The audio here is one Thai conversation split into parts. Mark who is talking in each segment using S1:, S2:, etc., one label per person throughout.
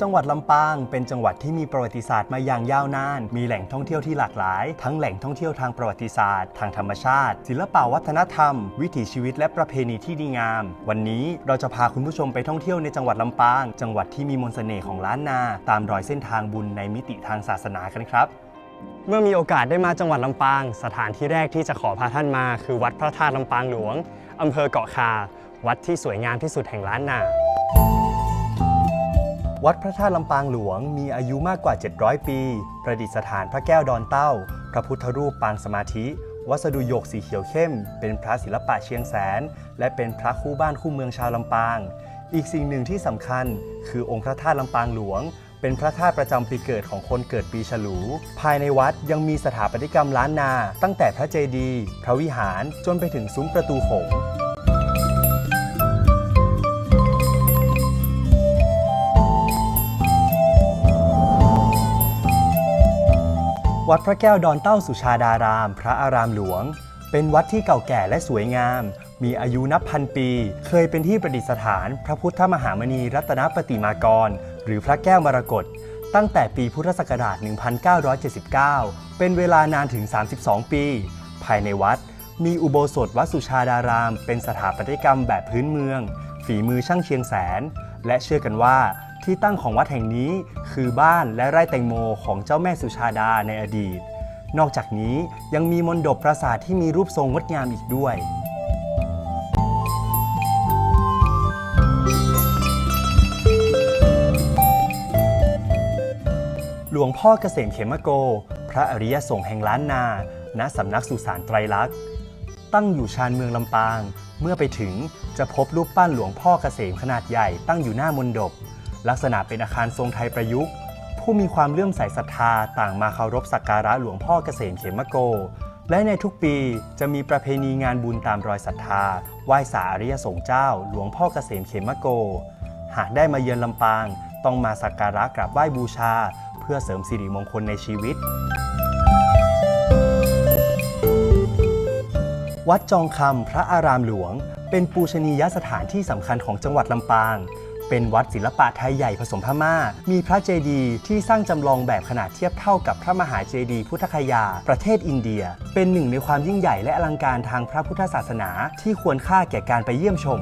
S1: จังหวัดลำปางเป็นจังหวัดที่มีประวัติศาสตร์มาอย่างยาวนาน มีแหล่งท่องเที่ยวที่หลากหลาย ทั้งแหล่งท่องเที่ยวทางประวัติศาสตร์ ทางธรรมชาติ ศิลปวัฒนธรรม วิถีชีวิตและประเพณีที่ดีงาม วันนี้เราจะพาคุณผู้ชมไปท่องเที่ยวในจังหวัดลำปาง จังหวัดที่มีมนต์เสน่ห์ของล้านนา ตามรอยเส้นทางบุญในมิติทางศาสนากันครับ
S2: เมื่อมีโอกาสได้มาจังหวัดลำปาง สถานที่แรกที่จะขอพาท่านมา คือวัดพระธาตุลำปางหลวงอำเภอเกาะคา วัดที่สวยงามที่สุดแห่งล้านนา
S1: วัดพระธาตุลำปางหลวงมีอายุมากกว่า 700 ปี ประดิษฐานพระแก้วดอนเต้า พระพุทธรูปปางสมาธิ วัสดุโยกสีเขียวเข้ม เป็นพระศิลปะเชียงแสน และเป็นพระคู่บ้านคู่เมืองชาวลำปาง อีกสิ่งหนึ่งที่สำคัญ คือองค์พระธาตุลำปางหลวง เป็นพระธาตุประจำปีเกิดของคนเกิดปีฉลู ภายในวัดยังมีสถาปัตยกรรมล้านนา ตั้งแต่พระเจดีย์พระวิหารจนไปถึงซุ้มประตูโขง วัดพระแก้วดอนเต้าสุชาดาราม พระอารามหลวง เป็นวัดที่เก่าแก่และสวยงาม มีอายุนับพันปี เคยเป็นที่ประดิษฐาน พระพุทธมหามณีรัตนปฏิมากร หรือพระแก้วมรกตตั้งแต่ปีพุทธศักราช 1979 เป็นเวลานานถึง 32 ปี ภายในวัด มีอุโบสถวัดสุชาดาราม เป็นสถาปัตยกรรมแบบพื้นเมือง ฝีมือช่างเชียงแสน และเชื่อกันว่า ที่ตั้งของวัดแห่งนี้คือบ้านและไร่แตงโมของเจ้าแม่สุชาดาในอดีต นอกจากนี้ยังมีมณฑปปราสาทที่มีรูปทรงงดงามอีกด้วย หลวงพ่อเกษมเขมโก พระอริยสงฆ์แห่งล้านนา ณสำนักสุสานไตรลักษณ์ ตั้งอยู่ชานเมืองลำปาง เมื่อไปถึงจะพบรูปปั้นหลวงพ่อเกษมขนาดใหญ่ตั้งอยู่หน้ามณฑป ลักษณะเป็นอาคารทรงไทยประยุกต์ ผู้มีความเลื่อมใสศรัทธาต่างมาเคารพสักการะหลวงพ่อเกษมเขมโก และในทุกปีจะมีประเพณีงานบุญตามรอยศรัทธาไหว้สาอริยสงฆ์เจ้า หลวงพ่อเกษมเขมโก หากได้มาเยือนลำปาง ต้องมาสักการะกราบไหว้บูชา เพื่อเสริมสิริมงคลในชีวิตวัดจองคำพระอารามหลวง เป็นปูชนียสถานที่สำคัญของจังหวัดลำปาง เป็นวัดศิลปะไทยใหญ่ผสมพม่า มีพระเจดีย์ที่สร้างจำลองแบบขนาดเทียบเท่ากับพระมหาเจดีย์พุทธคยา ประเทศอินเดีย เป็นหนึ่งในความยิ่งใหญ่และอลังการทางพระพุทธศาสนา ที่ควรค่าแก่การไปเยี่ยมชม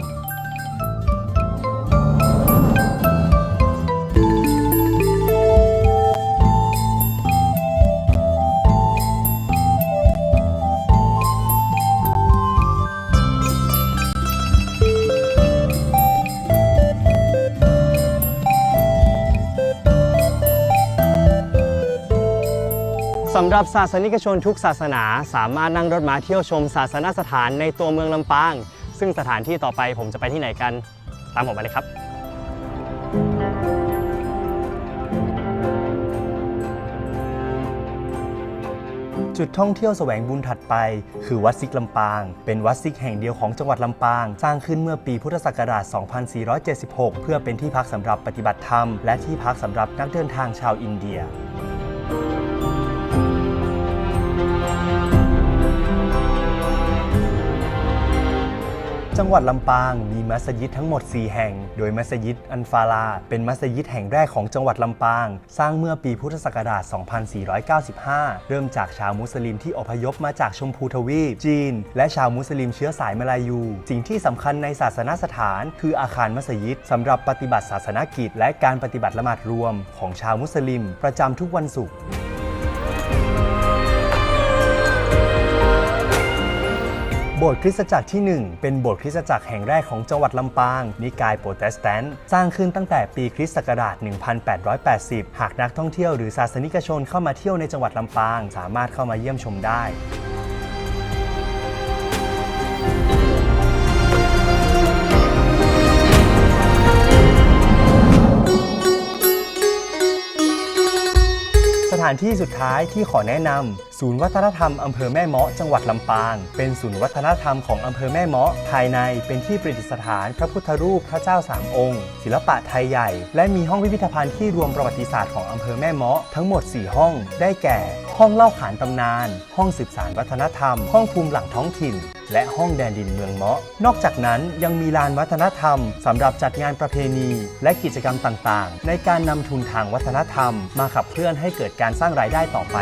S2: สำหรับศาสนิกชนทุกศาสนา สามารถนั่งรถม้าเที่ยวชมศาสนสถานในตัวเมืองลำปาง ซึ่งสถานที่ต่อไปผมจะไปที่ไหนกัน ตามผมไปเลยครับ
S1: จุดท่องเที่ยวแสวงบุญถัดไป คือวัดซิกลำปาง เป็นวัดซิกแห่งเดียวของจังหวัดลำปาง สร้างขึ้นเมื่อปีพุทธศักราช 2476 เพื่อเป็นที่พักสำหรับปฏิบัติธรรม และที่พักสำหรับนักเดินทางชาวอินเดีย จังหวัดลำปางมีมัสยิดทั้งหมด 4 แห่ง โดยมัสยิดอันฟาลา เป็นมัสยิดแห่งแรกของจังหวัดลำปาง สร้างเมื่อปีพุทธศักราช 2495 เริ่มจากชาวมุสลิมที่อพยพมาจากชมพูทวีป จีน และชาวมุสลิมเชื้อสายมาลายู สิ่งที่สำคัญในศาสนสถาน คืออาคารมัสยิดสำหรับปฏิบัติศาสนกิจ และการปฏิบัติละหมาดรวม ของชาวมุสลิม ประจำทุกวันศุกร์ โบสถ์คริสตจักรที่ 1 เป็นโบสถ์คริสตจักรแห่งแรกของจังหวัดลำปาง นิกายโปรเตสแตนต์สร้างขึ้นตั้งแต่ปีคริสต์ศักราช 1880 หากนักท่องเที่ยวหรือศาสนิกชนเข้ามาเที่ยวในจังหวัดลำปาง สามารถเข้ามาเยี่ยมชมได้ สถานที่สุดท้ายที่ขอแนะนำศูนย์วัฒนธรรมอำเภอแม่เมาะจังหวัดลำปาง เป็นศูนย์วัฒนธรรมของอำเภอแม่เมาะภายในเป็นที่ประดิษฐานพระพุทธรูปพระเจ้าสามองค์ ศิลปะไทยใหญ่ และมีห้องพิพิธภัณฑ์ที่รวมประวัติศาสตร์ของอำเภอแม่เมาะทั้งหมด 4 ห้อง ได้แก่ ห้องเล่าขานตำนาน ห้องสืบสารวัฒนธรรม ห้องภูมิหลังท้องถิ่น และห้องแดนดินเมืองเมาะ นอกจากนั้นยังมีลานวัฒนธรรมสำหรับจัดงานประเพณี และกิจกรรมต่างๆ ในการนำทุนทางวัฒนธรรม มาขับเคลื่อนให้เกิดการสร้างรายได้ต่อไป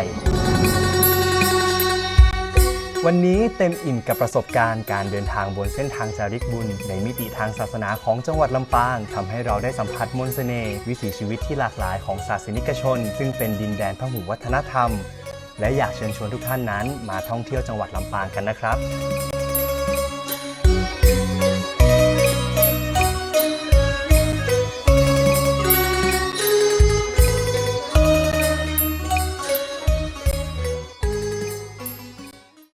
S1: วันนี้เต็มอิ่มกับประสบการณ์การเดินทางบนเส้นทางจาริกบุญ ในมิติทางศาสนาของจังหวัดลำปางทำให้เราได้สัมผัสมนต์เสน่ห์วิถีชีวิตที่หลากหลายของศาสนิกชน ซึ่งเป็นดินแดนพหุวัฒนธรรมและอยากเชิญชวนทุกท่านนั้นมาท่องเที่ยวจังหวัดลำปางกันนะครับ